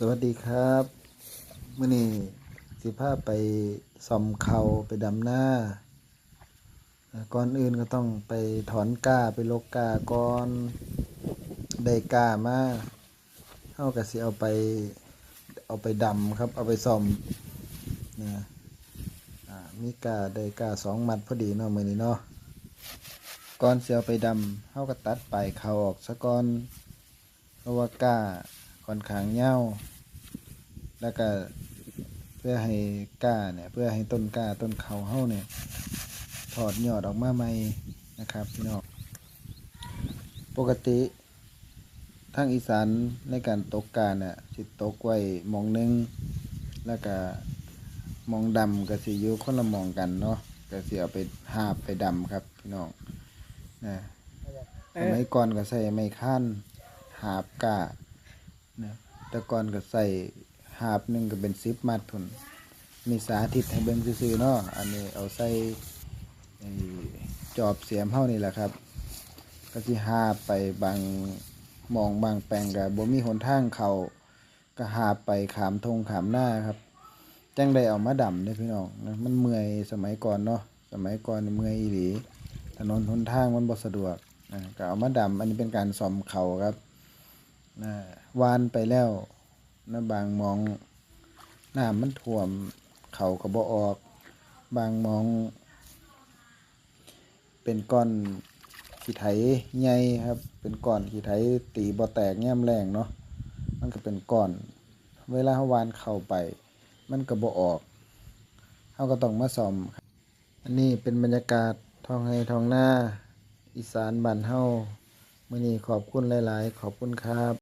สวัสดีครับมื่อนี้สิพาไปซ่อมเขาไปดำหน้า ก่อนอื่นก็ต้องไปถอนก้าไปลกก้าก่อนได้ก้ามาเฮาก็สิเอาไปเอาไปดำครับ เอาไปซ่อมนะมีก้าได้ก้าสองมัดพอดีเนาะมื้อนี้เนาะก่อนเสิเอาไปดำเฮาก็ตัดปลายเขาออกซะก่อนเพราะว่าก้า ค่อนข้างเหี่ยวแล้วก็เพื่อให้ก้าเนี่ยเพื่อให้ต้นก้าต้นเขาเฮาเนี่ยถอดยอดออกมาใหม่นะครับพี่น้องปกติทางอีสานในการตกกาเนี่ยสิตกไว้หมองหนึงแล้วก็หมองดำก็สิอยู่คนละหมองกันเนาะก็สิเอาไปหาบไปดำครับพี่น้องนะสมัยก่อนก็ใส่ไม้ค้านหาบกา นะแต่ก่อนก็ใส่หาบหนึ่งก็เป็นสิบมัดทุนมีสาธิตให้เบิ่งซื่อๆเนาะอันนี้เอาใส่จอบเสียมเฮานี่แหละครับ ก็สิหาบไปบางมองบางแปลงก็บ่มีหนทางเขาก็หาบไปขามทงขามหน้าครับ จังได้เอามาดำเด้อพี่น้องนะมันเมื่อยสมัยก่อนเนาะสมัยก่อนเมื่อยอีหลีถนนหนทางมันบ่สะดวกนะก็เอามาดำอันนี้เป็นการซ่อมเขาครับ นะวานไปแล้วนะบางมองน้ำมันท่วมเขาก็บ่ออก บางมอง เป็นก้อนขี้ไถใหญ่ครับ เป็นก้อนขี้ไถตีบ่แตกแง้มแรงเนาะมันก็เป็นก้อน เวลาเฮาวานเข้าไป มันก็บ่ออกเฮาก็ต้องมาซ่อมครับอันนี้เป็นบรรยากาศท้องไร่ท้องหน้าอีสานบ้านเฮามื้อนี้ขอบคุณหลาย ๆ ขอบคุณครับ